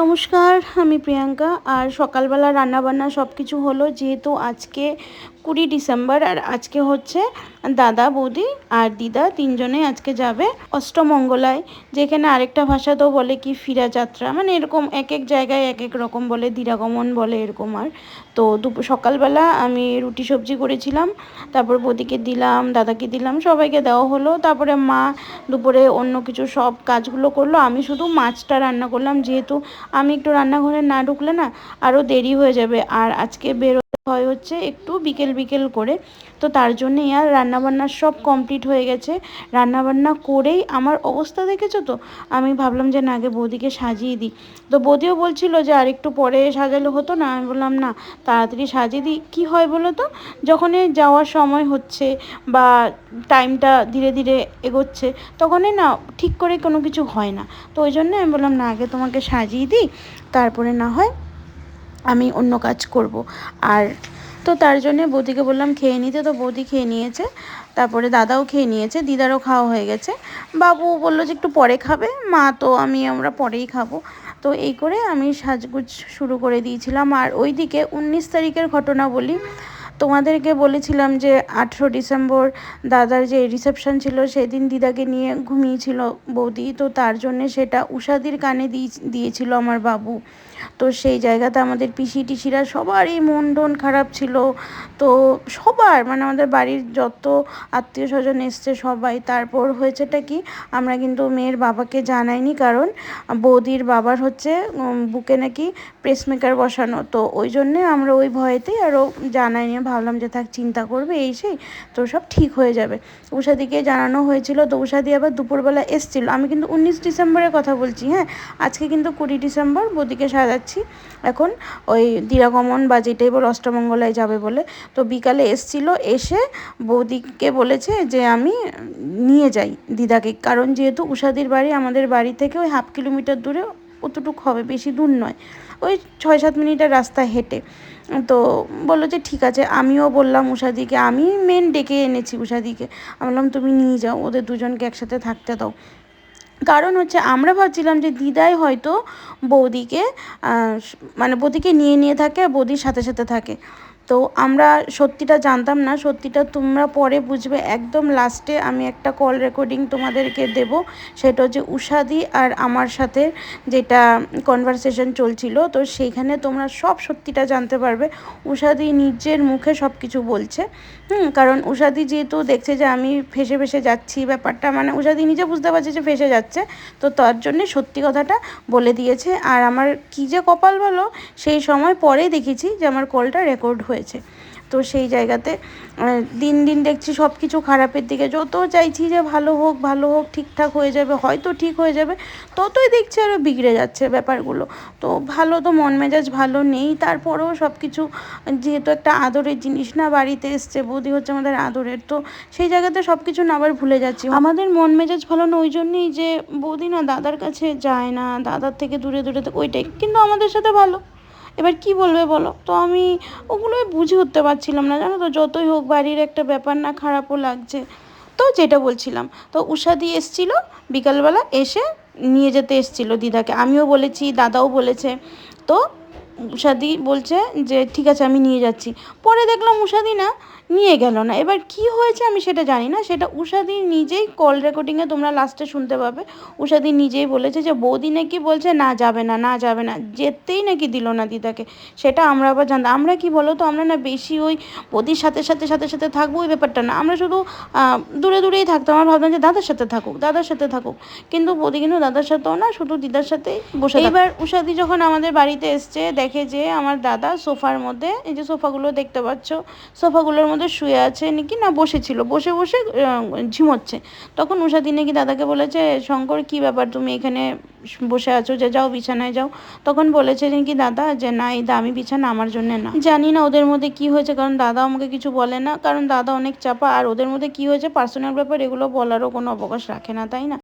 নমস্কার আমি প্রিয়াঙ্কা। আর সকালবেলা রান্নাবান্না সব কিছু হলো যেহেতু আজকে কুড়ি ডিসেম্বর আর আজকে হচ্ছে দাদা, বৌদি আর দিদা তিনজনে আজকে যাবে অষ্টমঙ্গলায়। যেখানে আরেকটা ভাষাতেও বলে কি ফিরা যাত্রা। মানে এরকম এক এক জায়গায় এক এক রকম বলে, দিরাগমন বলে এরকম আর। তো দুপুর সকালবেলা আমি রুটি সবজি করেছিলাম, তারপর বৌদিকে দিলাম, দাদাকে দিলাম, সবাইকে দেওয়া হলো। তারপরে মা দুপুরে অন্য কিছু সব কাজগুলো করল। আমি শুধু মাছটা রান্না করলাম, যেহেতু আমি একটু রান্নাঘরে না ঢুকলে না আরও দেরি হয়ে যাবে। আর আজকে বেরো হয় হচ্ছে একটু বিকেল বিকেল করে। তো তার জন্যই আর রান্নাবান্না সব কমপ্লিট হয়ে গেছে। রান্নাবান্না করেই আমার অবস্থা দেখেছ তো? আমি ভাবলাম যে না, আগে বৌদিকে সাজিয়ে দিই। তো বৌদিও বলছিল যে আর একটু পরে সাজালে হতো না। আমি বললাম, না, তাড়াতাড়ি সাজিয়ে দিই। কী হয় বলো তো? যখনই যাওয়ার সময় হচ্ছে বা টাইমটা ধীরে ধীরে এগোচ্ছে, তখনই না ঠিক করে কোনো কিছু হয় না। তো ওই জন্য আমি বললাম, না, আগে তোমাকে সাজিয়ে দিই, তারপরে না হয় আমি অন্য কাজ করব। আর তো তার জন্যে বৌদিকে বললাম, খেয়ে নিতে। তো বৌদি খেয়ে নিয়েছে। তারপরে দাদাও খেয়ে নিয়েছে, দিদারও খাওয়া হয়ে গেছে। বাবু বলল যে, একটু পরে খাবে। মা তো আমি, আমরা পরেই খাব। তো এই করে আমি সাজগুজ শুরু করে দিয়েছিলাম। আর ওইদিকে উনিশ তারিখের ঘটনা বলি তোমাদেরকে বলেছিলাম যে আঠেরো ডিসেম্বর দাদার যে রিসেপশন ছিল, সেদিন দিদাকে নিয়ে ঘুমিয়েছিল বৌদি। তো তার জন্যে সেটা উষাদির কানে দিয়ে দিয়েছিল আমার বাবু। তো সেই জায়গাতে আমাদের পিসি, টিসিরা সবারই মন টন খারাপ ছিল। তো সবার মানে আমাদের বাড়ির যত আত্মীয় স্বজন এসছে সবাই, তারপর হয়েছেটা কি, আমরা কিন্তু মেয়ের বাবাকে জানাইনি, কারণ বৌদির বাবার হচ্ছে বুকে নাকি পেসমেকার বসানো। তো ওই জন্যে আমরা ওই ভয়েতেই আরও জানাইনি। ভাবলাম যে থাক, চিন্তা করবে এই সেই তো সব ঠিক হয়ে যাবে। উষাদিকে জানানো হয়েছিল, তো উষাদি আবার দুপুরবেলা এসছিল। আমি কিন্তু উনিশ ডিসেম্বরের কথা বলছি হ্যাঁ? আজকে কিন্তু কুড়ি ডিসেম্বর, বৌদিকে সাজাচ্ছি। এখন ওই দিরাগমন বা যেটাই বল অষ্টমঙ্গলায় যাবে বলে। তো বিকালে এসছিল, এসে বৌদিকে বলেছে যে আমি নিয়ে যাই দিদাকে। কারণ যেহেতু উষাদির বাড়ি আমাদের বাড়ি থেকে ওই হাফ কিলোমিটার দূরে, অতটুকু হবে, বেশি দূর নয়। ওই ছয় সাত মিনিটের রাস্তা হেঁটে। তো বলল যে ঠিক আছে, আমিও বললাম উষাদিকে আমি মেন ডেকে এনেছি উষাদিকে আমি বললাম, তুমি নিয়ে যাও, ওদের দুজনকে একসাথে থাকতে দাও। কারণ হচ্ছে, আমরা ভাবছিলাম যে দিদাই হয়তো বৌদিকে মানে বৌদিকে নিয়ে নিয়ে থাকে আর বৌদির সাথে সাথে থাকে। তো আমরা সত্যিটা জানতাম না, সত্যিটা তোমরা পরে বুঝবে। একদম লাস্টে আমি একটা কল রেকর্ডিং তোমাদেরকে দেব, সেটা হচ্ছে উষাদি আর আমার সাথে যেটা কনভারসেশন চলছিল। তো সেইখানে তোমরা সব সত্যিটা জানতে পারবে। উষাদি নিজের মুখে সব কিছু বলছে। হুম, কারণ উষাদি যেহেতু দেখছে যে আমি ফেসে ফেসে যাচ্ছি ব্যাপারটা মানে উষাদি নিজে বুঝতে পারছে যে ফেসে যাচ্ছে। তো তার জন্যে সত্যি কথাটা বলে দিয়েছে। আর আমার কী যে কপাল ভালো, সেই সময় পরেই দেখেছি যে আমার কলটা রেকর্ড হয়েছে। তো সেই জায়গাতে দিন দিন দেখছি সব কিছু খারাপের দিকে। যত চাইছি যে ভালো হোক ভালো হোক, ঠিকঠাক হয়ে যাবে, হয়তো ঠিক হয়ে যাবে, ততই দেখছি আরও বিগড়ে যাচ্ছে ব্যাপারগুলো। তো ভালো তো মন মেজাজ ভালো নেই, তারপরেও সব কিছু যেহেতু একটা আদরের জিনিস না, বাড়িতে এসছে, বৌদি হচ্ছে আমাদের আদরের, তো সেই জায়গাতে সব কিছু না আবার ভুলে যাচ্ছি। আমাদের মন মেজাজ ভালো না, ওই জন্যই যে বৌদি না দাদার কাছে যায় না, দাদার থেকে দূরে দূরে ওইটাই। কিন্তু আমাদের সাথে ভালো। এবার কি বলবে বলো? তো আমি ওগুলোই বুঝে উঠতে পারছিলাম না, জানো তো? যতই হোক বাড়ির একটা ব্যাপার না খারাপও লাগছে। তো যেটা বলছিলাম, তো উষাদি এসছিল, বিকালবেলা এসে নিয়ে যেতে এসছিল দিদাকে। আমিও বলেছি, দাদাও বলেছে। তো উষাদি বলছে যে, ঠিক আছে, আমি নিয়ে যাচ্ছি। পরে দেখলাম উষাদি না নিয়ে গেল না। এবার কি হয়েছে আমি সেটা জানি না। সেটা উষাদি নিজেই কল রেকর্ডিংয়ে তোমরা লাস্টে শুনতে পাবে। উষাদি নিজেই বলেছে যে বৌদি নাকি বলছে না যাবে না না যাবে না। যেতেই নাকি দিল না দিদাকে। সেটা আমরা আবার জানতাম আমরা কি বলো তো আমরা না বেশি ওই বৌদির সাথে সাথে সাথে সাথে থাকব ওই ব্যাপারটা না। আমরা শুধু দূরে দূরেই থাকতাম। আমরা ভাবতাম যে দাদার সাথে থাকুক দাদার সাথে থাকুক। কিন্তু বৌদি কিন্তু দাদার সাথেও না শুধু দিদার সাথেই বসে এবার উষাদি যখন আমাদের বাড়িতে এসছে দেখে যে আমার দাদা সোফার মধ্যে এই যে সোফাগুলো দেখতে পাচ্ছ সোফাগুলোর মধ্যে মধ্যে শুয়ে আছে নাকি? না বসেছিল বসে বসে ঝিমোচ্ছে। তখন উষাদি নাকি দাদাকে বলেছে, শঙ্কর, কি ব্যাপার? তুমি এখানে বসে আছো যে যাও, বিছানায় যাও। তখন বলেছে নাকি দাদা যে, না, এই দামি বিছানা আমার জন্য না। জানি না ওদের মধ্যে কি হয়েছে, কারণ দাদা আমাকে কিছু বলে না। কারণ দাদা অনেক চাপা, আর ওদের মধ্যে কি হয়েছে? পার্সোনাল ব্যাপার, এগুলো বলারও কোনো অবকাশ রাখে না, তাই না?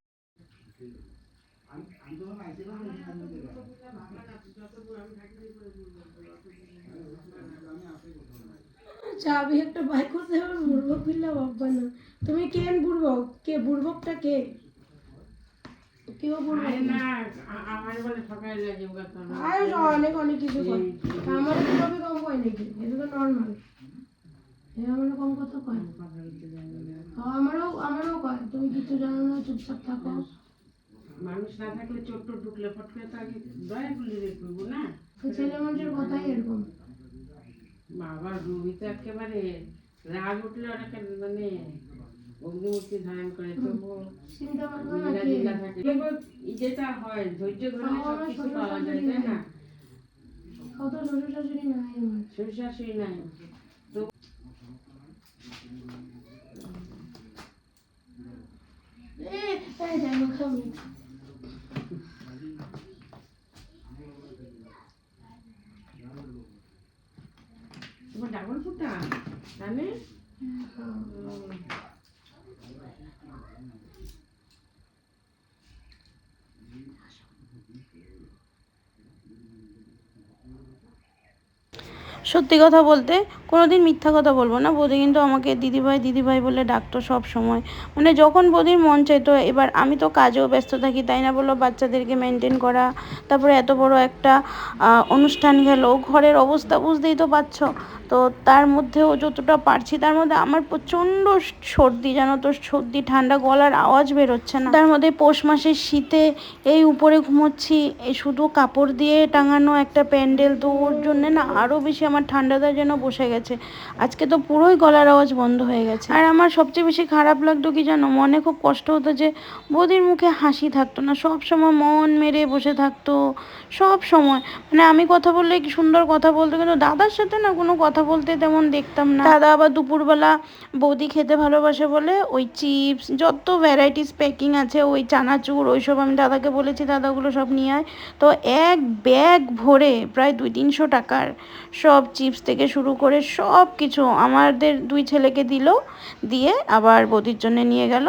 চাবি একটা বাইক করতে হবে বুড়বক ফিরলে বাবা না। তুমি কেন বুড়বক কে বুড়বকটা কে? কেউ পড়বে না না। আমার বলে সকালে লাগে ওগা তো না। আর অনেক অনেক কিছু করে আমার কীভাবে কম কয় নাকি? এটা তো নর্মাল এরা কম কথা কয়? কথা বলতে জানি না। আর আমারও আমারও কয়। তুমি কিছু জানো না চুপচাপ থাকো। মানুষ না থাকলে চোট ঢুকলে ফট করে তো আগে দয়া রে করব না? ছেলে মানুষের কথাই এরকম। বাবা রুবি তো একেবারে রাগ উঠলে অনেকে মানে অগ্নিমূর্তি ধারণ করে এবার যেটা হয় ধৈর্য ধরলে সব কিছু পাওয়া যায় তাই না? কত শ্বশুর শাশুড়ি নাই শ্বশুর শাশুড়ি নাই। তো এ, এই দেখো খাবি তোমার ডাবল ফুটা জানে সত্যি কথা বলতে কোনোদিন মিথ্যা কথা বলব না। বৌদি কিন্তু আমাকে দিদিভাই দিদিভাই বলে ডাকতো সব সময় মানে যখন বৌদির মন চাইতো, এবার আমি তো কাজেও ব্যস্ত থাকি, তাই না বলল বাচ্চাদেরকে মেনটেন করা, তারপরে এত বড় একটা অনুষ্ঠান গেল ঘরের অবস্থা বুঝতেই তো পারছ। তো তার মধ্যেও যতটা পারছি, তার মধ্যে আমার প্রচণ্ড সর্দি, জানো তো? সর্দি, ঠান্ডা, গলার আওয়াজ বেরোচ্ছে না। তার মধ্যে পৌষ মাসের শীতে এই উপরে ঘুমোচ্ছি, এই শুধু কাপড় দিয়ে টাঙানো একটা প্যান্ডেল, তো ওর জন্যে না আরও বেশি আমার ঠান্ডাটা যেন বসে গেছে। আজকে তো পুরোই গলার আওয়াজ বন্ধ হয়ে গেছে। আর আমার সবচেয়ে বেশি খারাপ লাগতো কি জানো? মনে খুব কষ্ট হতো যে বৌদির মুখে হাসি থাকতো না। সব সময় মন মেরে বসে থাকতো। সব সময়। মানে আমি কথা বললে কি সুন্দর কথা বলতো, কিন্তু দাদার সাথে না কোনো কথা বলতে তেমন দেখতাম না। দাদা আবার দুপুরবেলা বৌদি খেতে ভালোবাসে বলে, ওই চিপস, যত ভ্যারাইটিস প্যাকিং আছে, ওই চানাচুর, ওইসব আমি দাদাকে বলেছি, দাদাগুলো সব নিয়ে আয়। তো এক ব্যাগ ভরে প্রায় দুই তিনশো টাকার সব চিপস থেকে শুরু করে সব কিছু আমাদের দুই ছেলেকে দিল, দিয়ে আবার বদির জন্য নিয়ে গেল।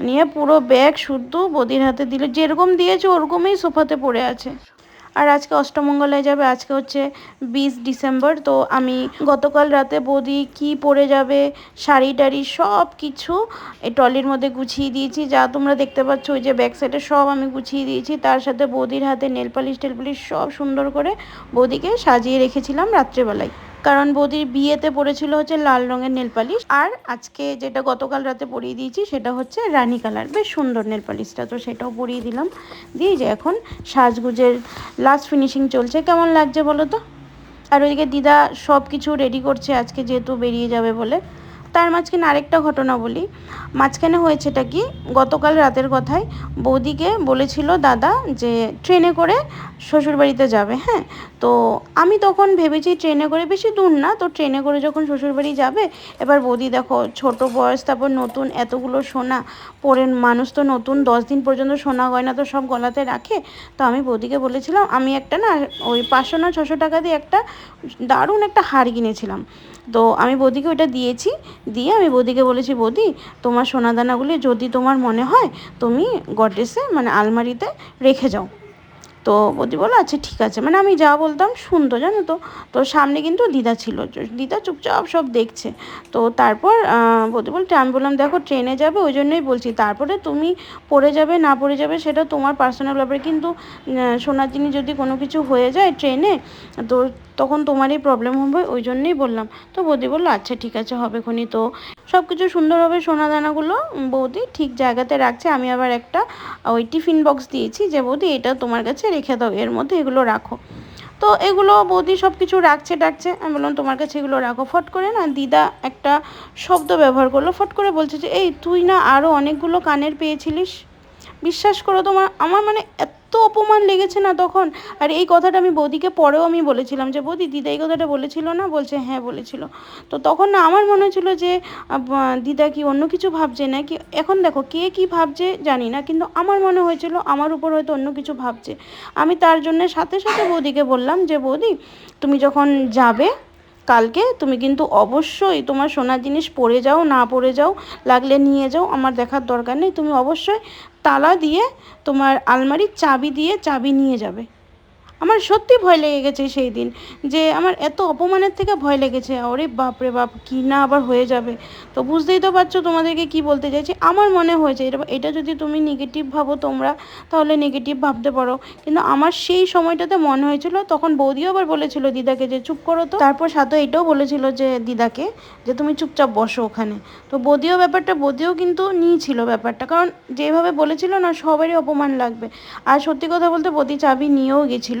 নিয়ে পুরো ব্যাগ শুদ্ধ বদির হাতে দিল। যেরকম দিয়েছে ওরকমই সোফাতে পড়ে আছে। আর আজকে অষ্টমঙ্গলায় যাবে, আজকে হচ্ছে বিশ ডিসেম্বর। তো আমি গতকাল রাতে বৌদি কি পরে যাবে, শাড়ি টাড়ি সব কিছু এই টলির মধ্যে গুছিয়ে দিয়েছি। যা তোমরা দেখতে পাচ্ছ, ওই যে ব্যাক সাইডে সব আমি গুছিয়ে দিয়েছি। তার সাথে বৌদির হাতে নেলপালিশ পালিশ টেল পালিশ সব সুন্দর করে বৌদিকে সাজিয়ে রেখেছিলাম রাত্রেবেলায়। কারণ বৌদির বিয়েতে পড়েছিল হচ্ছে লাল রঙের নেল পালিশ। আর আজকে যেটা গতকাল রাতে পরিয়ে দিয়েছি সেটা হচ্ছে রানী কালার। বেশ সুন্দর নেল পালিশটা, তো সেটাও পরিয়ে দিলাম। দিয়ে যে এখন সাজগুজের লাস্ট ফিনিশিং চলছে। কেমন লাগছে বলো তো? আর ওইদিকে দিদা সব কিছু রেডি করছে আজকে যেহেতু বেরিয়ে যাবে বলে। তার মাঝখানে আরেকটা ঘটনা বলি। মাঝখানে হয়েছেটা কি? গতকাল রাতের কথায় বৌদিকে বলেছিল দাদা যে ট্রেনে করে শ্বশুরবাড়িতে যাবে হ্যাঁ? তো আমি তখন ভেবেছি ট্রেনে করে, বেশি দূর না, তো ট্রেনে করে যখন শ্বশুরবাড়ি যাবে, এবার বৌদি দেখো, ছোট বয়স, তারপর নতুন, এতগুলো সোনা পরে মানুষ তো নতুন, দশ দিন পর্যন্ত সোনা গয়না তো সব গলাতে রাখে। তো আমি বৌদিকে বলেছিলাম, আমি একটা না, ওই পাঁচশো না ছশো টাকা দিয়ে একটা দারুণ একটা হার কিনেছিলাম। তো আমি বৌদিকে ওইটা দিয়েছি, দিয়ে আমি বৌদিকে বলেছি, বৌদি, তোমার সোনাদানাগুলি যদি তোমার মনে হয়, তুমি গডরেসে মানে আলমারিতে রেখে যাও। তো বৌদি বলল আচ্ছা ঠিক আছে। মানে আমি যা বলতাম শুনতো, জানো তো? তো সামনে কিন্তু দিদা ছিল দিদা চুপচাপ সব দেখছে। তো তারপর বৌদি বলতে আমি বললাম, দেখো, ট্রেনে যাবে, ওই জন্যই বলছি। তারপরে তুমি পড়ে যাবে, না পড়ে যাবে, সেটা তোমার পার্সোনাল ব্যাপার। কিন্তু সোনার জিনিস যদি কোনো কিছু হয়ে যায় ট্রেনে, তো তখন তোমারই প্রবলেম হবে, ওই জন্যই বললাম। তো বৌদি বলল আচ্ছা ঠিক আছে, হবে খনি। তো সব কিছু সুন্দরভাবে সোনা দানাগুলো বৌদি ঠিক জায়গাতে রাখছে। আমি আবার একটা, ওই টিফিন বক্স দিয়েছি যে, বৌদি, এটা তোমার কাছে রেখে দাও, এর মধ্যে এগুলো রাখো। তো এগুলো বৌদি সব কিছু রাখছে, ডাকছে। আমি বললাম, তোমার কাছে এগুলো রাখো। ফট করে না দিদা একটা শব্দ ব্যবহার করল। ফট করে বলছে যে, এই তুই না আরও অনেকগুলো কানের পেয়েছিলিস? বিশ্বাস করো তোমার, আমার মানে এত অপমান লেগেছে না তখন? আর এই কথাটা আমি বৌদিকে পরেও আমি বলেছিলাম যে, বৌদি, দিদা এই কথাটা বলেছিল না? বলছে হ্যাঁ বলেছিল। তো তখন না আমার মনে হচ্ছিল যে দিদা কি অন্য কিছু ভাবছে না কি এখন দেখো, কে কি ভাবছে জানি না, কিন্তু আমার মনে হয়েছিল আমার উপর হয়তো অন্য কিছু ভাবছে। আমি তার জন্য সাথে সাথে বৌদিকে বললাম যে, বৌদি, তুমি যখন যাবে কালকে, তুমি কিন্তু অবশ্যই তোমার সোনার জিনিস পরে যাও, না পরে যাও, লাগলে নিয়ে যাও, আমার দেখার দরকার নেই। তুমি অবশ্যই তালা দিয়ে তোমার আলমারির চাবি দিয়ে চাবি নিয়ে যাবে। আমার সত্যি ভয় লেগে গেছে সেই দিন, যে আমার এত অপমানের থেকে ভয় লেগেছে। ওরে বাপরে বাপ, কী না আবার হয়ে যাবে? তো বুঝতেই তো পারছ তোমাদেরকে কি বলতে চাইছি। আমার মনে হয়েছে, এটা এটা যদি তুমি নেগেটিভ ভাবো তোমরা, তাহলে নেগেটিভ ভাবতে পারো। কিন্তু আমার সেই সময়টাতে মনে হয়েছিল, তখন বৌদিও আবার বলেছিল দিদাকে যে, চুপ করো তো। তারপর সাথে এটাও বলেছিল যে, দিদাকে, যে তুমি চুপচাপ বসো ওখানে। তো বৌদিও ব্যাপারটা, বৌদিও কিন্তু নিয়েছিল ব্যাপারটা। কারণ যেভাবে বলেছিল না, সবারই অপমান লাগবে। আর সত্যি কথা বলতে, বৌদি চাবি নিয়েও গেছিল।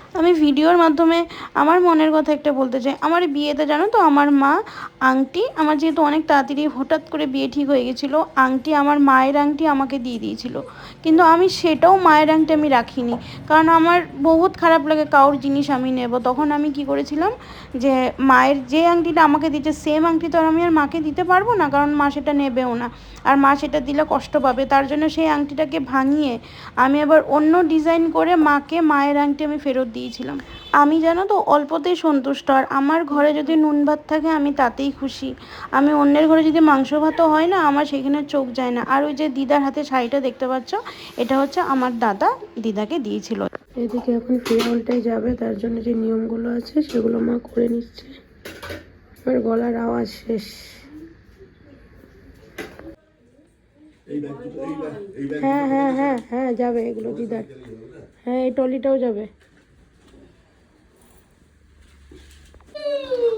আমি ভিডিওর মাধ্যমে আমার মনের কথা একটা বলতে চাই। আমার বিয়েতে জানো তো? আমার মা, আংটি, আমার যেহেতু অনেক তাড়াতাড়ি হঠাৎ করে বিয়ে ঠিক হয়ে গেছিল, আংটি আমার মায়ের আংটি আমাকে দিয়ে দিয়েছিল। কিন্তু আমি সেটাও মায়ের আংটি আমি রাখিনি। কারণ আমার বহুত খারাপ লাগে কারোর জিনিস আমি নেব। তখন আমি কি করেছিলাম যে মায়ের যে আংটিটা আমাকে দিচ্ছে সেম আংটি তো আর আমি আর মাকে দিতে পারব না, কারণ মা সেটা নেবেও না। আর মা সেটা দিলে কষ্ট পাবে। তার জন্য সেই আংটিটাকে ভাঙিয়ে আমি আবার অন্য ডিজাইন করে মাকে মায়ের আংটি আমি ফেরত দিয়েছিলাম। আমি জানো তো অল্পতেই সন্তুষ্ট। আর আমার ঘরে যদি নুন ভাত থাকে আমি তাতেই খুশি। আমি অন্যের ঘরে যদি মাংস ভাতও হয় না আমার সেখানে চোখ যায় না। আর ওই যে দিদার হাতে শাড়িটা দেখতে পাচ্ছ এটা হচ্ছে আমার দাদা দিদাকে দিয়েছিল। এদিকে এখন ফিরাউলটাই যাবে তার জন্য যে নিয়মগুলো আছে সেগুলো মা করে নিচ্ছে। আমার গলার আওয়াজ শেষ। হ্যাঁ হ্যাঁ হ্যাঁ হ্যাঁ যাবে এগুলো দিদার। হ্যাঁ এই টলিটাও যাবে।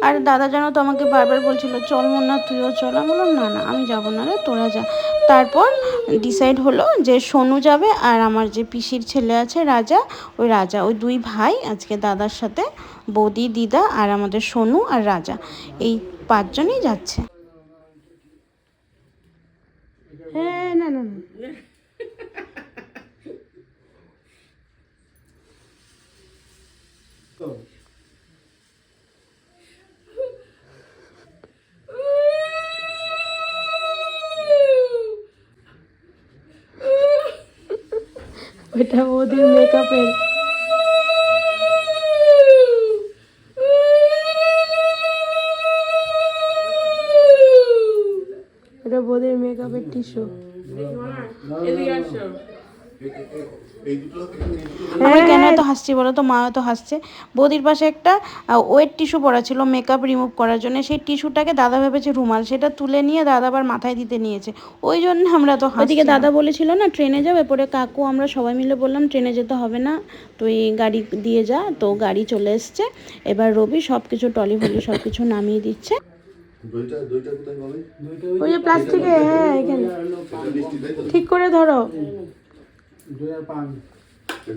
আর দাদা যেন তো আমাকে বারবার বলছিল, চল না তুইও চল। আমি বললাম, না না, আমি যাব, না রে, তোরা যা। তারপর ডিসাইড হলো যে সোনু যাবে আর আমার যে পিসির ছেলে আছে রাজা, ওই রাজা, ওই দুই ভাই, আজকে দাদার সাথে বৌদি, দিদা আর আমাদের সোনু আর রাজা, এই পাঁচজনই যাচ্ছে। হ্যাঁ না না না। ওইটা ওদের মেকআপের ওটা বোধের মেকআপের টিস্যু এদিকে কেন এত হাসছি বলো তো? মা তো হাসছে। বৌদির পাশে একটা ওয়েট টিস্যু পড়া ছিল মেকআপ রিমুভ করার জন্য। সেই টিস্যুটাকে দাদা ভেবেছে রুমাল। সেটা তুলে নিয়ে দাদা আবার মাথায় দিতে নিয়েছে। ওই জন্য আমরা তো ওদিকে দাদা বলেছিল না ট্রেনে যাবে? পরে কাকু আমরা সবাই মিলে বললাম ট্রেনে যেতে হবে না। তুই গাড়ি দিয়ে যা। তো গাড়ি চলে এসছে। এবার রবি সব কিছু টলি ফলি সব কিছু নামিয়ে দিচ্ছে ওই যে প্লাস্টিকে হ্যাঁ এখানে। ঠিক করে ধরো। দই পান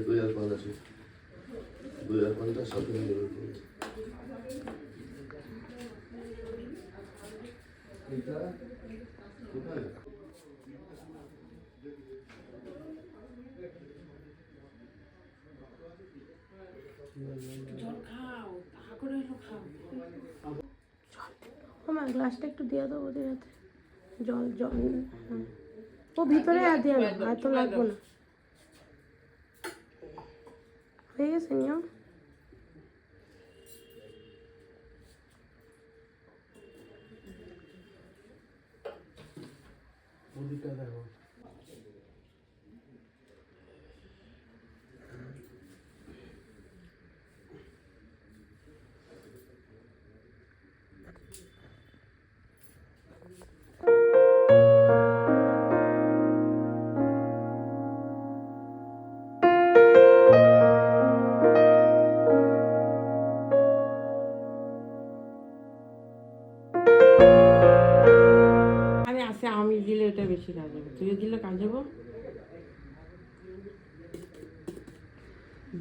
দই আছে। কোথায়? আমার গ্লাসটা একটু দিয়ে দাও ওদের হাতে। জল জল হ্যাঁ। ও ভিতরে আর দিয়ে না আর তো লাগবে না। হয়ে গেছে নিয়ম আরে এটা বেশি কাজ হবে তুইও দিলে কাজ হবে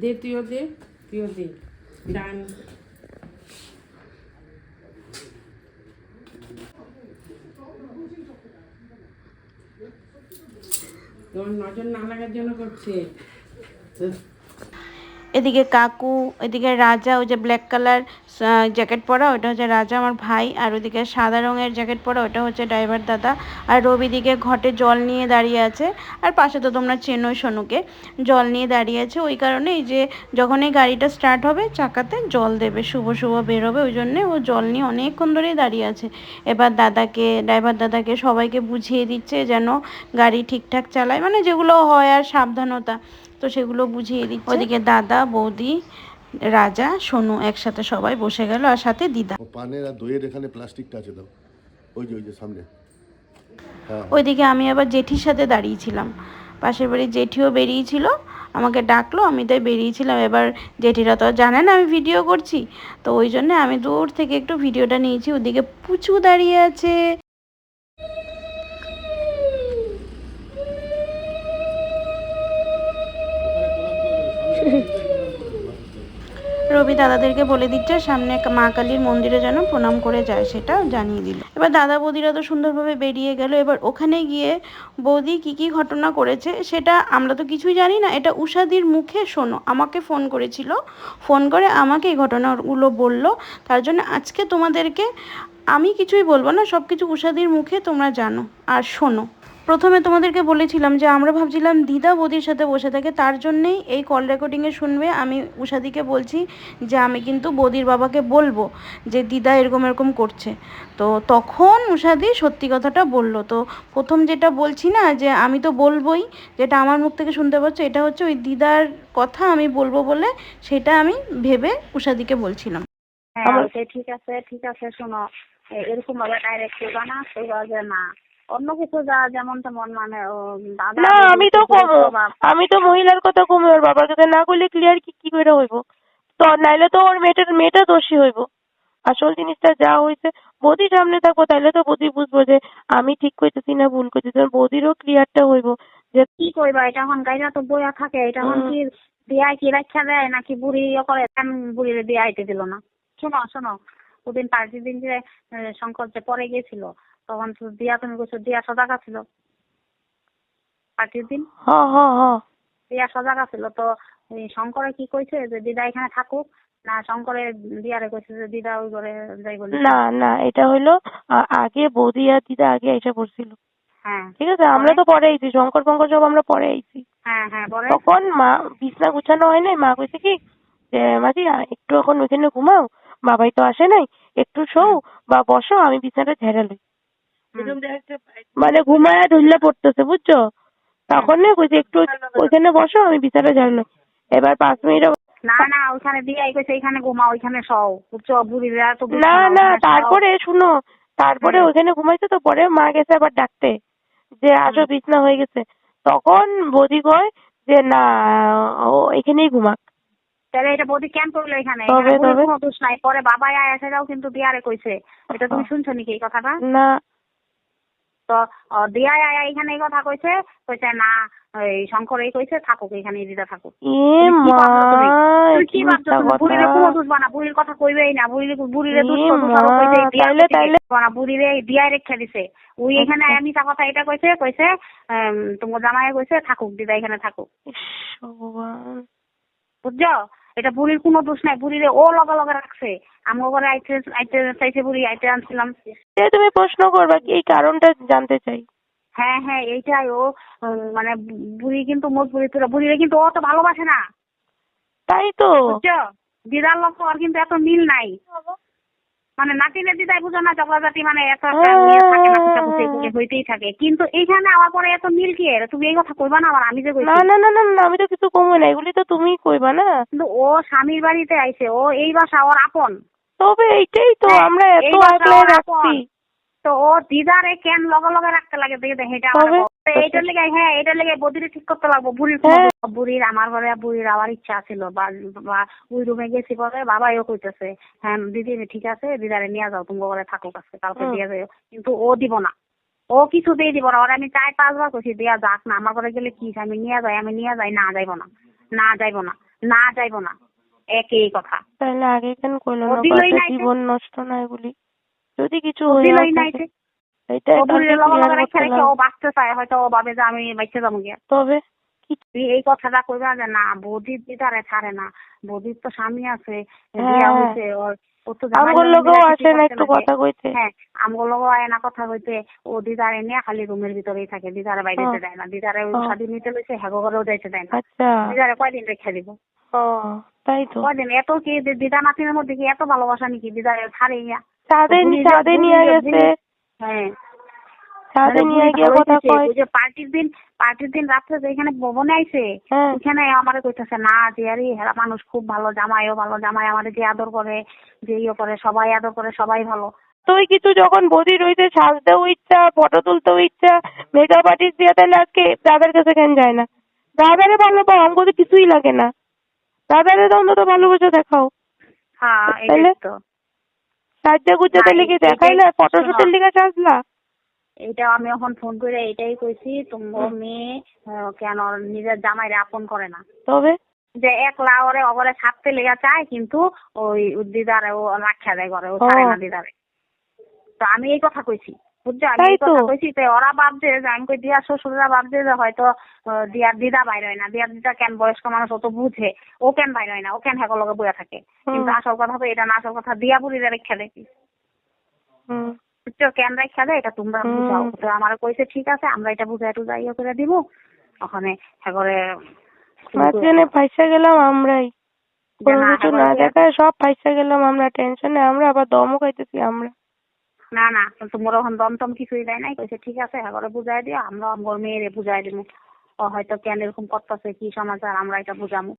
দে, তুইও দে তুইও দে। ডান। তোমার নজর না লাগার জন্য করছে। এদিকে কাকু, এদিকে রাজা, ওই যে ব্ল্যাক কালার জ্যাকেট পরা ওটা হচ্ছে রাজা আমার ভাই, আর ওদিকে সাদা রঙের জ্যাকেট পরা ওটা হচ্ছে ড্রাইভার দাদা। আর রবি দিকে ঘটে জল নিয়ে দাঁড়িয়ে আছে, আর পাশে তো তোমরা চেনোই সোনুকে, জল নিয়ে দাঁড়িয়ে আছে। ওই কারণে এই যে যখন এই গাড়িটা স্টার্ট হবে চাকাতে, জল দেবে, শুভ শুভ বেরোবে, ওই জন্যে ও জল নিয়ে অনেকক্ষণ ধরেই দাঁড়িয়ে আছে। এবার দাদাকে ড্রাইভার দাদাকে সবাইকে বুঝিয়ে দিচ্ছে যেন গাড়ি ঠিকঠাক চালায় মানে যেগুলো হয় আর সাবধানতা। তো সেগুলো বুঝিয়ে দিচ্ছে। ওদিকে দাদা বৌদি রাজা সোনু একসাথে সবাই বসে গেল আর সাথে দিদা। পানের আর দইয়ের এখানে প্লাস্টিকটা আছে দাও। ওই যে ওই যে সামনে। হ্যাঁ। ওইদিকে আমি আবার জেঠির সাথে দাঁড়িয়েছিলাম। পাশের বাড়ির জেঠিও বেরিয়েছিল আমাকে ডাকলো আমি তাই বেরিয়েছিলাম। এবার জেঠিরা তো আর জানে না আমি ভিডিও করছি। তো ওই জন্য আমি দূর থেকে একটু ভিডিওটা নিয়েছি ওদিকে পুচু দাঁড়িয়ে আছে। রবি দাদাদেরকে বলে দিচ্ছে, সামনে মা কালীর মন্দিরে যেন প্রণাম করে যায় সেটা জানিয়ে দিল। এবার দাদা বৌদিরা তো সুন্দরভাবে বেরিয়ে গেল। এবার ওখানে গিয়ে বৌদি কি কি ঘটনা করেছে, সেটা আমরা তো কিছুই জানি না। এটা উষাদির মুখে শোনো, আমাকে ফোন করেছিল। ফোন করে আমাকে এই ঘটনাগুলো বলল। তার জন্য আজকে তোমাদেরকে আমি কিছুই বলব না সব কিছু উষাদির মুখে তোমরা জানো আর শোনো। প্রথমে তোমাদেরকে বলেছিলাম যে আমরা ভাবছিলাম দিদা বৌদির সাথে বসে থাকে, তার জন্যেই এই কল রেকর্ডিংয়ে শুনবে। আমি উষাদিকে বলছি যে আমি কিন্তু বৌদির বাবাকে বলব যে দিদা এরকম এরকম করছে। তো তখন উষাদি সত্যি কথাটা বলল। তো প্রথম যেটা বলছি না যে আমি তো বলবোই, যেটা আমার মুখ থেকে শুনতে পাচ্ছ, এটা হচ্ছে ওই দিদার কথা আমি বলব বলে সেটা আমি ভেবে উষাদিকে বলছিলাম। হ্যাঁ ঠিক আছে ঠিক আছে, শোনো। এরকম ভাবে ডাইরেক্ট না না। অন্য কিছু যা যেমন তেমন মানে ও দাদা না আমি তো আমি তো মহিলার কথা কমো ওর বাবার কথা না করলে ক্লিয়ার কি কি করে হইব তো নাইলে তো ওর মেয়েটার মেয়েটা দোষী হইব আসল জিনিসটা যা হয়েছে বৌদির সামনে থাকব তাহলে তো বৌদি বুঝব যে আমি ঠিক করতেছি না ভুল করতেছি। বৌদিরও ক্লিয়ারটা হইব যে কি করবা এটা এখন গাইরা তো বইয়া থাকে এটা এখন। কি বিয়ায় কি রাখা দেয় নাকি বুড়ি ইয়ে করে কেন বুড়ির বিয়ে আইতে দিল না শোনো শোনো ওদিন পার্টির দিন যে শঙ্কর যে পরে গেছিল তখন তো দিয়া তুমি কইছো দিয়া সজাগা ছিল পার্টির দিন? দিয়া সজাগা ছিল তো শঙ্করে কি কইছে যে দিদা এখানে থাকুক না শঙ্করে দিয়ারে কইছে যে দিদা ওই ঘরে যাইব না না এটা হইল আগে বৌদি আর দিদা আগে এসে পড়ছিল। হ্যাঁ। ঠিক আছে আমরা তো পরে আইছি শঙ্কর ফঙ্কর সব আমরা পরে আইছি। হ্যাঁ হ্যাঁ তখন মা বিছনা গুছানো হয় নাই? মা কইছে কি যে মাসি একটু এখন ওইখানে ঘুমাও বাবাই তো আসে নাই একটু শোও বা বসো আমি বিছানাটা ঝেড়ে লই। মানে ঘুমায় ঢুললে পড়তেছে বুঝছ? তখন না কইছে একটু ওইখানে বসো আমি বিছানাটা ঝেড়ে লই এবার পাঁচ মিনিট না না ওইখানে দিয়াই কইছে এখানে ঘুমা ওইখানে শও। বুঝছ বুড়িরা তো না না তারপরে শুনো তারপরে ওইখানে ঘুমাইছে তো পরে মা গেছে আবার ডাকতে যে আসো বিছনা হয়ে গেছে। তখন বৌদি কয় যে না ও এখানেই ঘুমাক। তাহলে এটা বৌদি কেন করল এখানে? তবে, তবে? দোষ নাই। পরে বাবা আয় এসে যাও কিন্তু দিয়ারে কইছে। এটা তুমি শুনছো নাকি এই কথাটা? না তো দিয়া আয় এখানে এই কথা কইছে কইছে না এই শঙ্কর এই কইছে থাকুক এখানে দিদা থাকুক। কি ভাবছ বুড়িরে কোনো দুষবা না বুড়ির কথা কইবেই না বুড়ির বুড়িরে এ দুষ্ট মা, দুষারো কইছে দিয়া তাইলে- তাইলে- না বুড়িরে দিয়াই রেখে দিছে। ওই এখানে আচ্ছা। আমি তা কথা এটা কইছে কইছে তোমার জামাই কইছে থাকুক দিদা এখানে থাকুক। বুঝছ? এটা বুড়ির কোনো দোষ নাই বুড়িরে ও লগা লগা রাখছে। আমার ঘরে আইতে আইতে চাইছে বুড়ি আইতে আনছিলাম। তুমি প্রশ্ন করবা কি এই কারণটা জানতে চাই। হ্যাঁ হ্যাঁ এইটাই ও মানে বুড়ি কিন্তু মজবুরি তোরা বুড়িরে কিন্তু ও তো ভালোবাসে না। তাই তো। দিদার লোক ওর কিন্তু এত মিল নাই। মানে নাতি নাতি দিদাই বুঝো না ঝগড়াঝাটি মানে এত হইতেই থাকে। কিন্তু এইখানে আমার পরে এত মিল কি এর? তুমি এই কথা কইবা না আবার আমি যে কইছি। না না না না আমি তো কিছু কমই না এগুলি তো তুমিই কইবা না। কিন্তু ও স্বামীর বাড়িতে আইছে ও এই বাসা ওর আপন। তবে এইটাই তো হ্যাঁ, আমরা এত আগলে রাখছি। তো ও দিদারে কেন লগে লগে রাখতে লাগে দেখে এটা এইটার লেগে হ্যাঁ এটার লেগে বদিরে ঠিক করতে লাগবো। বুড়ির হ্যাঁ। বুড়ির আমার ঘরে বুড়ির আবার ইচ্ছা ছিল বা ওই রুমে গেছি পরে বাবা এও কইতেছে হ্যাঁ দিদি ঠিক আছে দিদারে নিয়ে যাও তুমি ঘরে থাকুক আছে কালকে দিয়ে যাও কিন্তু ও দিব না। ও কিছুতেই দিব না ওরা আমি চার পাঁচবার কইছি দেয়া যাক না আমার ঘরে গেলে কি আমি নিয়ে যাই আমি নিয়ে যাই না যাইব না না যাইব না না যাইব না। একই কথা। তাহলে আগে কেন কইলো না জীবন নষ্ট না এগুলি যদি কিছু হয়ে তবে এই কথাটা কইবা যে না বৌদির দিদারে ছাড়ে না। বৌদির তো স্বামী আছে হ্যাঁ। ওর একটু কথা কইতে। হ্যাঁ আয় না কথা হইতে ও দিদারে নিয়ে খালি রুমের ভিতরেই থাকে দিদারে বাইরে। যেতে দেয় না। দিদারে। স্বাধীন নিতে লইছে হ্যাগো ঘরেও যাইতে দেয় না। আচ্ছা। দিদারে কয়দিন রেখে দিব? তাই তো। কয়দিন? এত কি দিদা নাতিনের মধ্যে কি এত ভালোবাসা নাকি? দিদারে ছাড়ে ইয়া নিয়ে গেছে। হ্যাঁ। মানে নিয়ে গিয়ে কথা কয় যে পার্টির দিন পার্টির দিন রাত্রে যে এখানে ভবনে আইছে হ্যাঁ। আমারে কইতেছে না জিয়ারি হেরা মানুষ খুব ভালো জামাইও ভালো জামাই আমারে যে আদর করে যে ইয়ে করে সবাই আদর করে সবাই ভালো। তুই কিছু যখন বদি রইতে সাজতেও ইচ্ছা ফটো তুলতেও ইচ্ছা মেকআপ আর্টিস্ট দিয়ে তাহলে আজকে দাদার কাছে কেন যায় না? দাদারে ভালো পাও আমাকে কিছুই লাগে না। দাদারে তো অন্তত ভালোবাসা দেখাও। হ্যাঁ? এটাই তো। সাজা গুজা লিখে দেখাইলে? ফটোশুটের লিখে সাজলা এটা আমি এখন ফোন করে এটাই কইছি তোমার মেয়ে কেন নিজের জামাইরে আপন করে না? তবে? যে একলা ওরে ওরে ছাড়তে লেগে চায় কিন্তু ওই দিদারে ও রাখা দেয় ঘরে ও ও। ছাড়ে না দিদারে। তো আমি এই কথা কইছি। বুঝছ? আমি কথা কইছি তো ওরা ভাবছে যে আমি কই দিয়া শ্বশুররা ভাবছে যে হয়তো দিয়ার দিদা বাইর হয় না। দিয়ার দিদা কেন বয়স্ক মানুষ বুঝে? ও কেন বাইর হয় না? ও কেন হ্যাঁ লগে বইয়া থাকে? কিন্তু হুম। আসল কথা তো এটা না আসল কথা দিয়া বুড়িরা রেখা দেখি। বুঝছ? কেন রেখা দেয়? এটা তোমরা। বুঝাও। তো আমার কইছে ঠিক আছে আমরা এটা বুঝাই টুজাই ইয়ে করে দিব। ওখানে হ্যাঁ করে মাঝখানে গেলাম আমরাই। কোনো না, কিছু না দেখায় সব পয়সা গেলাম আমরা টেনশনে আমরা আবার দমও খাইতেছি আমরা। না না তোমার ওখান দমটম কিছুই দেয় নাই কইছে ঠিক আছে এবারে বুঝাই দিও আমরা আমার মেয়েরে বুঝাই দিব ও হয়তো কেন এরকম করতেছে কি সমাচার আমরা এটা বুঝামু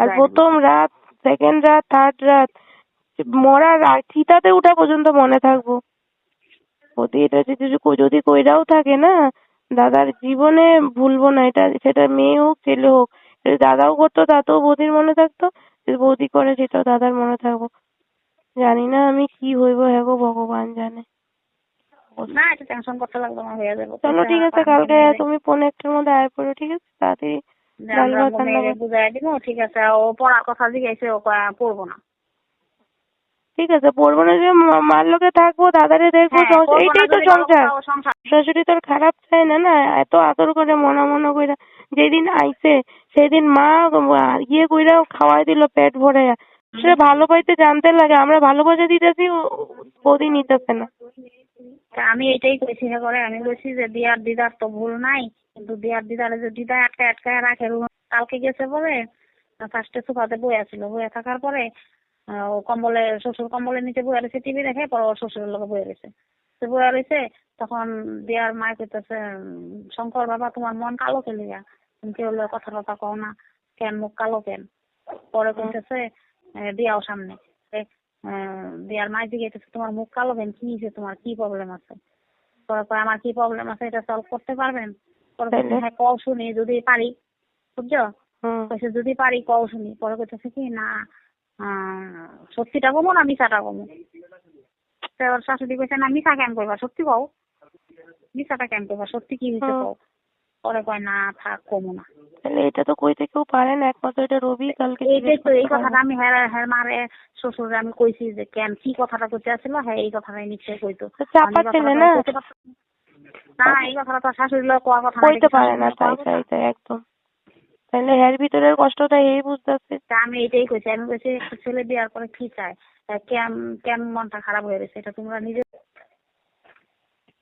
আর। প্রথম রাত সেকেন্ড রাত থার্ড রাত মরার রাত চিতাতে উঠা পর্যন্ত মনে থাকব। যদি এটা যদি যদি কইরাও থাকে না দাদার জীবনে ভুলবো না এটা সেটা মেয়ে হোক ছেলে হোক দাদাও করতো তাতেও বৌদির মনে থাকতো বৌদি করে সেটাও দাদার মনে থাকব। জানি না আমি কি হইব হ্যাঁ গো ভগবান জানে। না এটা টেনশন করতে লাগবে না হয়ে যাবে। চলো ঠিক আছে কালকে তুমি পৌনে একটার মধ্যে আয় পড়ো ঠিক আছে? তাড়াতাড়ি। বুঝাই দিব ঠিক আছে ও পড়ার কথা জিজ্ঞাসা ও পড়ব না। ঠিক আছে পড়ব না যে মার লোকে থাকব দাদারে দেখব হ্যাঁ, সংসার- এইটাই তো সংসার। শাশুড়ি তোর খারাপ চায় না না? এত আদর করে মনে মনে কইরা যেদিন আইছে সেদিন মা ইয়ে কইরা খাওয়াই দিল পেট ভরে সে ভালো পাইতে জানতে লাগে আমরা ভালোবাসা দিতেছি ও- বৌদি নিতেছে না। আমি এটাই কইছি না করে আমি বলছি যে দিয়ার দিদার তো ভুল নাই কিন্তু দিয়ার দিদারে যে দিদা আটকা আটকায় রাখে কালকে গেছে পরে ফার্স্টে সোফাতে বয়ে আছিল বয়ে থাকার পরে ও কম্বলে শ্বশুর কম্বলের নিচে বয়ে রয়েছে টিভি দেখে পরে ওর শ্বশুরের লোকে বয়ে রয়েছে। তো বয়ে রয়েছে তখন দিয়ার মায় কইতেছে শঙ্কর বাবা তোমার মন কালো কে লিগা তুমি কেউ কথা টথা কও না কেন মুখ কালো কেন? পরে কইতেছে দিয়াও সামনে। দিয়ার মায় জিজ্ঞেস তোমার মুখ কালো কেন কি হয়েছে তোমার কি প্রবলেম আছে? পরে কয় আমার কি প্রবলেম আছে এটা সলভ করতে পারবেন? পরে হ্যাঁ কও শুনি যদি পারি। বুঝছ? কইছে যদি পারি কও শুনি। পরে কইতেছে কি না সত্যিটা কমো না মিশাটা কমো। তো ওর শাশুড়ি কইছে না মিশা কেন কইবা সত্যি কও। মিশাটা কেন কইবা সত্যি কি হয়েছে কও? পরে কয় না থাক কমো না। তাহলে এটা তো কইতে কেউ পারে না একমাত্র এটা রবি কালকে এইটাই তো এই কথাটা আমি হ্যাঁ হ্যাঁ মারে শ্বশুরে আমি কইছি যে কেন কি কথাটা কইতে আসছিল হ্যাঁ এই কথাটাই নিশ্চয় কইতো। চাপা ছেলে না না? এই কথাটা তো শাশুড়ি লোক কোয়া কথা কইতে এটা পারে না তাই তাই তাই একদম। তাহলে এর ভিতরের কষ্টটা এই বুঝতেছে। আমি এটাই কইছি আমি কইছি ছেলে বিয়ার পরে কি চায়? কেন মনটা খারাপ হয়ে গেছে? এটা তোমরা নিজে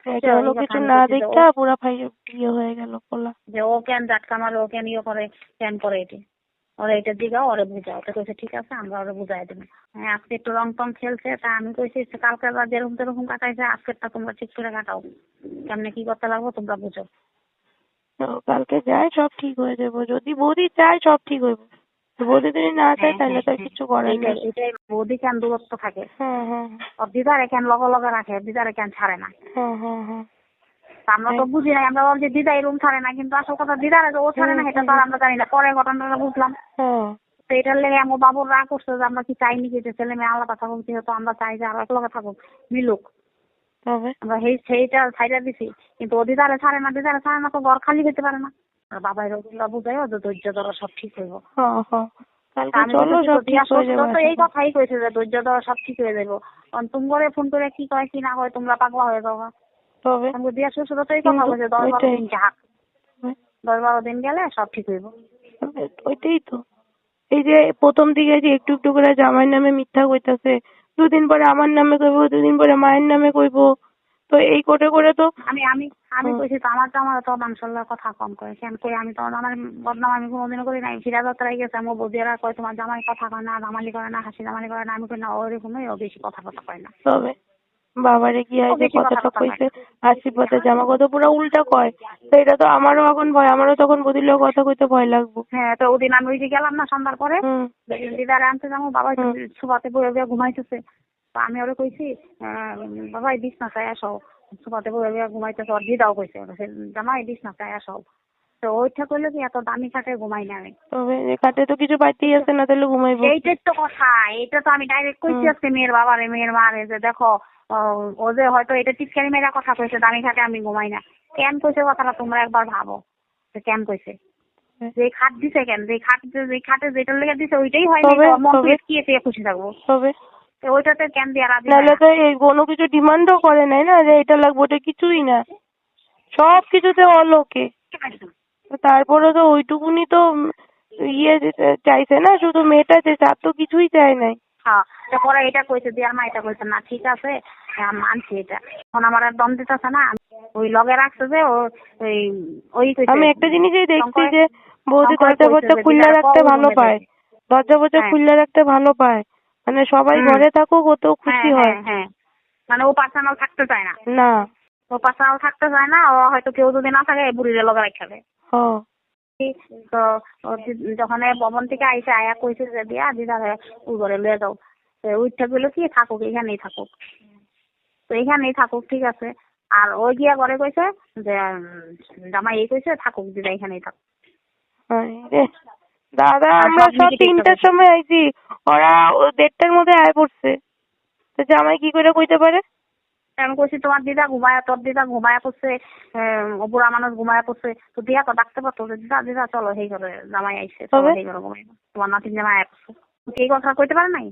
হলো কিছু না দেখা পুরা ভাই ইয়ে হয়ে গেল পোলা যে ও কেন জাটকা মারে ও কেন ইয়ে করে কেন করে এটি? ওরা এটা দিগাও ওরে বুঝাও তো কইছে ঠিক আছে আমরা ওরে বুঝাই দেবো। হ্যাঁ আজকে একটু রং টং খেলছে তা আমি কইছি কালকে রাত যেরকম তেরকম কাটাইছে আজকেরটা তোমরা ঠিক করে কাটাও। কেমনে কি করতে লাগবো তোমরা বুঝো। তো কালকে যাই সব ঠিক হয়ে যাব। যদি বৌদি চায় সব ঠিক হইব বৌদি যদি না চায় হ্যাঁ, তাহলে তো আর হ্যাঁ, কিছু করার নেই। এটাই বৌদি কেন দূরত্ব থাকে? হ্যাঁ হ্যাঁ। ওর দিদারে কেন লগে লগে রাখে দিদারে কেন ছাড়ে না। হ্যাঁ হ্যাঁ হ্যাঁ। আমরা তো বুঝি নাই আমরা ভাবছি দিদাই রুম ছাড়ে না কিন্তু আসল কথা দিদারে যে ও ছাড়ে না সেটা তো আমরা জানি না। পরে ঘটনাটা বুঝলাম। হ্যাঁ। তো এটার লেগে আমার বাবুর রাগ করছে যে আমরা কি চাইনি কি যে ছেলে মেয়ে আলাদা থাকুক যেহেতু আমরা চাই যে আরও এক লগে থাকুক মিলুক। আমরা সেই সেইটা ছাইটা দিছি। কিন্তু ও দিদারে ছাড়ে না দিদারে ছাড়ে না তো ঘর খালি হইতে পারে না। আর বাবাই রবিল্লা বুঝাইও যে ধৈর্য ধরো সব ঠিক হইব হ্যাঁ হ্যাঁ হয়ে যাবে এই কথাই কইছে যে ধৈর্য ধরো সব ঠিক হয়ে যাব। কারণ তুমি করে ফোন করে কি কয় কি না কয় তোমরা পাগলা হয়ে আমি দিয়া শ্বশুর তো এই কথা বলছে দশ বারো দিন যাক। দশ বারো দিন গেলে সব ঠিক হইব ওইটাই তো। এই যে প্রথম দিকে যে একটু একটু করে জামাই নামে মিথ্যা কইতাছে দুদিন পরে আমার নামে কইবো দুদিন পরে মায়ের নামে কইবো তো এই করে করে তো? আমি আমি আমি কইছি তো আমার তো আমার তো মানুষের কথা কম করে কেন কই আমি তো আমার বদনাম আমি কোনোদিনও করি নাই। ফিরা যাত্রায় গেছে আমার বৌদিরা কয় তোমার জামাই কথা কয় না দামালি করে না হাসি দামালি করে না আমি কই না ওরকমই ও বেশি কথা কথা কয় না। তবে বাবারে কি বেশি কথা কথাটা কথা কইছে? আশীর্বাদের জামা কথা পুরো উল্টা কয়। তো এটা তো আমারও এখন ভয় আমারও তখন বদিলেও কথা কইতে ভয় লাগবো। হ্যাঁ তো ওদিন আমি ওই যে গেলাম না সন্ধ্যার পরে দিদারে আনতে যাব বাবা। সুপাতে বয়ে বয়ে ঘুমাইতেছে। আমি ওরে কইছি বাবা এই বিছনা চাই আসো বয়ে বয়ে ঘুমাইতেছে ওর দিদাও কইছে জামাই বিছনা চাই আসো তো ওইটা কইলো কি এত দামি খাটে ঘুমাই না আমি তবে খাটে তো কিছু পাইতেই আছে না তাহলে ঘুমাইবো এইটাই তো কথা এইটা তো আমি ডাইরেক্ট কইছি। আজকে মেয়ের বাবারে মেয়ের মারে যে দেখো ও যে হয়তো এটা টিটকারি মেয়েরা কথা কইছে দামি খাটে আমি ঘুমাই না। কেন কইছে কথাটা তোমরা একবার ভাবো যে কেন কইছে। যে খাট দিছে কেন? যে খাট যে খাটে যেটার লেগে দিছে ওইটাই হয় তবে, মন। থেকে কি এতে খুশি থাকব। তবে। ওইটাতে কেন দিয়ে রাজি নাহলে তো এই কোনো কিছু ডিমান্ডও করে নাই না যে এটা লাগবে ওটা কিছুই না। সব কিছুতে অলোকে তারপরে তো ওইটুকুনি তো ইয়ে চাইছে না শুধু মেয়েটা যে তার তো কিছুই চায় নাই। হ্যাঁ এটা কইছে দিয়ার মা এটা কইছে। না ঠিক আছে মানছি এটা। এখন আমার আর দম দিতেছে না। ওই লগে রাখছে যে ওই ওই আমি একটা জিনিসই দেখছি যে বৌদি দরজা ফরজা যে রাখতে ভালো পায়। দরজা ফরজা হ্যাঁ। খুলে রাখতে ভালো পায়। মানে সবাই। ঘরে থাকুক ও তো খুশি হ্যাঁ, হয়। হ্যাঁ, হ্যাঁ। মানে ও পার্সোনাল থাকতে চায় না। না। ও পার্সোনাল থাকতে চায় না ও হয়তো কেউ যদি না থাকে বুড়িরে লগে রাখাবে তো যখন ভবন থেকে আইসে আয়া কইছে যে দিয়া দিদা ঘরে লয়ে যাও। তো ওইটা গুলো কি থাকুক এখানেই থাকুক। তো এখানেই থাকুক ঠিক আছে। আর ও গিয়া ঘরে কইছে যে জামাই এই কইছে থাকুক দিদা এখানেই থাকুক। দাদা আর আমরা সব তিনটার সময় আইছি। ওরা ও দেড়টার মধ্যে আয় পড়ছে। তো জামাই কি করে কইতে পারে? আমি কইছি তোমার দিদা ঘুমায়া তোর দিদা ঘুমায়া পড়ছে বুড়া মানুষ ঘুমায়া পড়ছে। তো দিয়া তো ডাকতে পারতো দিদা দিদা চলো সেই ঘরে জামাই আইছে চলো? সেই ঘরে ঘুমাই তোমার নাতিন জামাই আয়া পড়ছে। এই কথা কইতে পারে নাই?